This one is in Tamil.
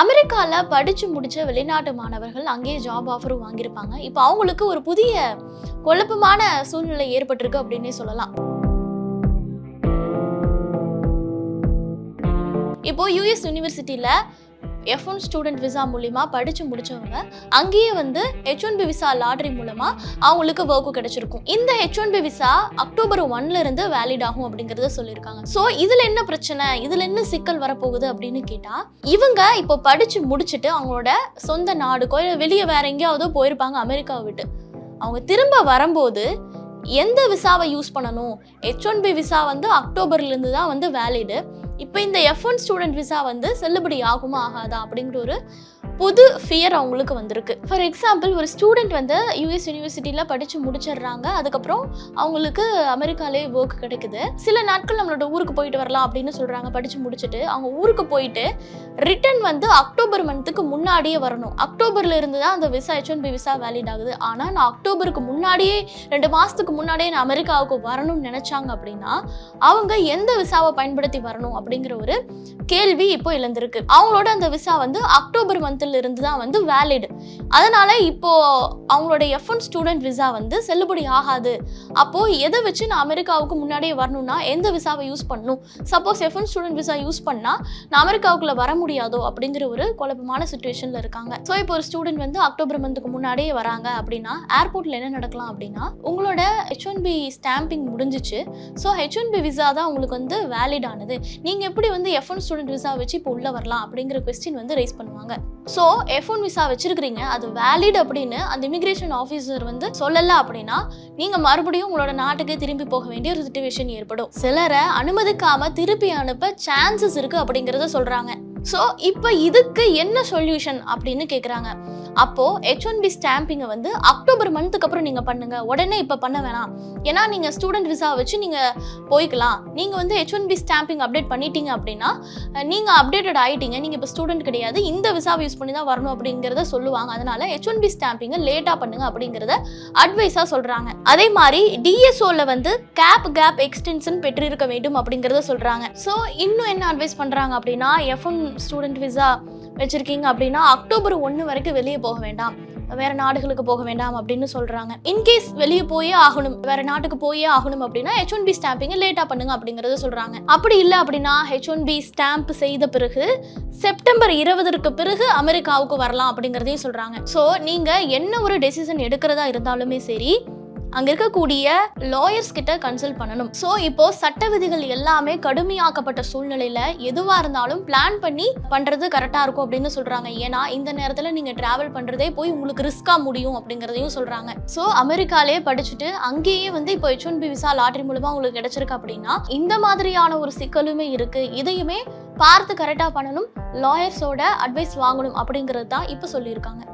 அமெரிக்காவில் படித்து முடிச்ச வெளிநாட்டு மாணவர்கள் அங்கேயே ஜாப் ஆஃபரும் வாங்கியிருப்பாங்க. இப்போ அவங்களுக்கு ஒரு புதிய குழப்பமான சூழ்நிலை ஏற்பட்டிருக்கு அப்படின்னே சொல்லலாம். இப்போ யூஎஸ் யூனிவர்சிட்டியில் எஃப் ஒன் ஸ்டூடெண்ட் விசா மூலிமா படித்து முடித்தவங்க அங்கேயே வந்து H one B visa lottery மூலமாக அவங்களுக்கு ஒர்க்கு கிடைச்சிருக்கும். இந்த H one B visa October ஒன்லேருந்து வேலிட் ஆகும் அப்படிங்கிறத சொல்லியிருக்காங்க. ஸோ இதில் என்ன பிரச்சனை? இதில் என்ன சிக்கல் வரப்போகுது அப்படின்னு கேட்டால் இவங்க இப்போ படித்து முடிச்சுட்டு அவங்களோட சொந்த நாடுக்கோ இல்லை வெளியே வேற எங்கேயாவதோ போயிருப்பாங்க அமெரிக்காவை விட்டு. அவங்க திரும்ப வரும்போது எந்த விசாவை யூஸ் பண்ணணும்? ஹெச் ஒன் பி விசா வந்து அக்டோபர்லேருந்து தான் வந்து வேலிடு இப்போ இந்த எஃப் ஒன் ஸ்டூடெண்ட் விசா வந்து செல்லுபடி ஆகுமா ஆகாதா அப்படிங்கிற ஒரு புது ஃபியர் அவங்களுக்கு வந்திருக்கு. ஃபார் எக்ஸாம்பிள் ஒரு ஸ்டூடெண்ட் வந்து யூஎஸ் யூனிவர்சிட்டியில் படித்து முடிச்சிடுறாங்க. அதுக்கப்புறம் அவங்களுக்கு அமெரிக்காலே ஒர்க் கிடைக்குது. சில நாட்கள் நம்மளோட ஊருக்கு போயிட்டு வரலாம் அப்படின்னு சொல்கிறாங்க படித்து முடிச்சுட்டு அவங்க ஊருக்கு போயிட்டு ரிட்டர்ன் வந்து அக்டோபர் மந்த்துக்கு முன்னாடியே வரணும். அக்டோபர்ல இருந்து தான் அந்த visa H one B visa valid ஆகுது. ஆனால் நான் அக்டோபருக்கு முன்னாடியே ரெண்டு மாதத்துக்கு முன்னாடியே நான் அமெரிக்காவுக்கு வரணும்னு நினச்சாங்க அப்படின்னா அவங்க எந்த விசாவை பயன்படுத்தி வரணும் அப்படிங்கிற ஒரு கேள்வி இப்போ இழந்திருக்கு அவங்களோட அந்த விசா வந்து அக்டோபர் இருந்து தான் வந்து வேலிட் அதனால இப்போ அவங்களோட எஃப் ஒன் ஸ்டூடெண்ட் விசா வந்து செல்லுபடி ஆகாது. அப்போ எதை வச்சு நான் அமெரிக்காவுக்கு முன்னாடியே வரணும்னா எந்த விசாவை யூஸ் பண்ணணும்? Suppose F one student visa use பண்ணா நான் அமெரிக்காவுக்குள்ள வர முடியாதோ அப்படிங்கிற ஒரு குழப்பமான சுச்சுவேஷன்ல இருக்காங்க. ஸோ இப்போ ஒரு ஸ்டூடெண்ட் வந்து அக்டோபர் மந்த்துக்கு முன்னாடியே வராங்க அப்படின்னா ஏர்போர்ட்ல என்ன நடக்கலாம் அப்படின்னா உங்களோட ஹெச் ஒன் பி ஸ்டாம்பிங் முடிஞ்சிச்சு. So H one B visa தான் உங்களுக்கு வந்து வேலிட் ஆனது. நீங்க எப்படி வந்து எஃப் ஒன் ஸ்டூடெண்ட் விசா வச்சு இப்போ உள்ள வரலாம் அப்படிங்கிற கொஸ்டின் வந்து ரைஸ் பண்ணுவாங்க. ஸோ எஃப் ஒன் விசா வச்சிருக்கிறீங்க அது வேலிட் அப்படின்னு அந்த இமிகிரேஷன் ஆஃபீஸர் வந்து சொல்லல அப்படின்னா நீங்க மறுபடியும் உங்களோட நாட்டுக்கே திரும்பி போக வேண்டிய ஒரு சுச்சுவேஷன் ஏற்படும். சிலரை அனுமதிக்காம திருப்பி அனுப்ப சான்சஸ் இருக்கு அப்படிங்கறத சொல்றாங்க. ஸோ இப்போ இதுக்கு என்ன சொல்யூஷன் அப்படின்னு கேட்குறாங்க அப்போது ஹெச் ஒன் பி ஸ்டாம்பிங்கை வந்து அக்டோபர் மந்த்துக்கு அப்புறம் நீங்கள் பண்ணுங்க. உடனே இப்போ பண்ண வேணாம். ஏன்னா நீங்கள் ஸ்டூடெண்ட் விசா வச்சு நீங்கள் போய்க்கலாம். நீங்கள் வந்து H one B stamping update பண்ணிட்டீங்க அப்படின்னா நீங்கள் அப்டேட்டட் ஆகிட்டீங்க நீங்கள் இப்போ ஸ்டூடெண்ட் கிடையாது. இந்த விசாவை யூஸ் பண்ணி தான் வரணும் அப்படிங்கிறத சொல்லுவாங்க. அதனால ஹெச் ஒன் பி ஸ்டாம்பிங்கை லேட்டாக பண்ணுங்க அப்படிங்கிறத அட்வைஸாக சொல்கிறாங்க அதே மாதிரி டிஎஸ்ஓவில் வந்து கேப் கேப் எக்ஸ்டென்ஷன் பெற்றிருக்க வேண்டும் அப்படிங்கிறத சொல்கிறாங்க ஸோ இன்னும் என்ன அட்வைஸ் பண்ணுறாங்க அப்படின்னா எஃப் ஒன் ஸ்டூடெண்ட் விசா வச்சுருக்கீங்க அப்படின்னா அக்டோபர் ஒன்று வரைக்கும் வெளியே போக வேண்டாம். வேற நாடுகளுக்கு போக வேண்டாம் அப்படின்னு சொல்றாங்க. இன்கேஸ் வெளியே போயே ஆகணும் வேற நாட்டுக்கு போயே ஆகணும் அப்படின்னா ஹெச் ஒன் பி ஸ்டாம்பிங்க லேட்டா பண்ணுங்க அப்படிங்கறத சொல்றாங்க. அப்படி இல்லை அப்படின்னா ஹெச் ஒன் பி ஸ்டாம்ப் செய்த பிறகு செப்டம்பர் இருபதற்கு பிறகு அமெரிக்காவுக்கு வரலாம் அப்படிங்கிறதையும் சொல்றாங்க. ஸோ நீங்க என்ன ஒரு டெசிஷன் எடுக்கிறதா இருந்தாலுமே சரி அங்க இருக்கக்கூடிய லாயர்ஸ் கிட்ட கன்சல்ட் பண்ணணும். ஸோ இப்போ சட்ட விதிகள் எல்லாமே கடுமையாக்கப்பட்ட சூழ்நிலையில எதுவா இருந்தாலும் பிளான் பண்ணி பண்றது கரெக்டா இருக்கும் அப்படின்னு சொல்றாங்க. ஏன்னா இந்த நேரத்துல நீங்க டிராவல் பண்றதே போய் உங்களுக்கு ரிஸ்கா முடியும் அப்படிங்கறதையும் சொல்றாங்க. ஸோ அமெரிக்காலே படிச்சுட்டு அங்கேயே வந்து இப்போ H one B visa lottery மூலமா உங்களுக்கு கிடைச்சிருக்கு அப்படின்னா இந்த மாதிரியான ஒரு சிக்கலுமே இருக்கு. இதையுமே பார்த்து கரெக்டா பண்ணணும் லாயர்ஸோட அட்வைஸ் வாங்கணும் அப்படிங்கிறது தான் இப்போ சொல்லியிருக்காங்க.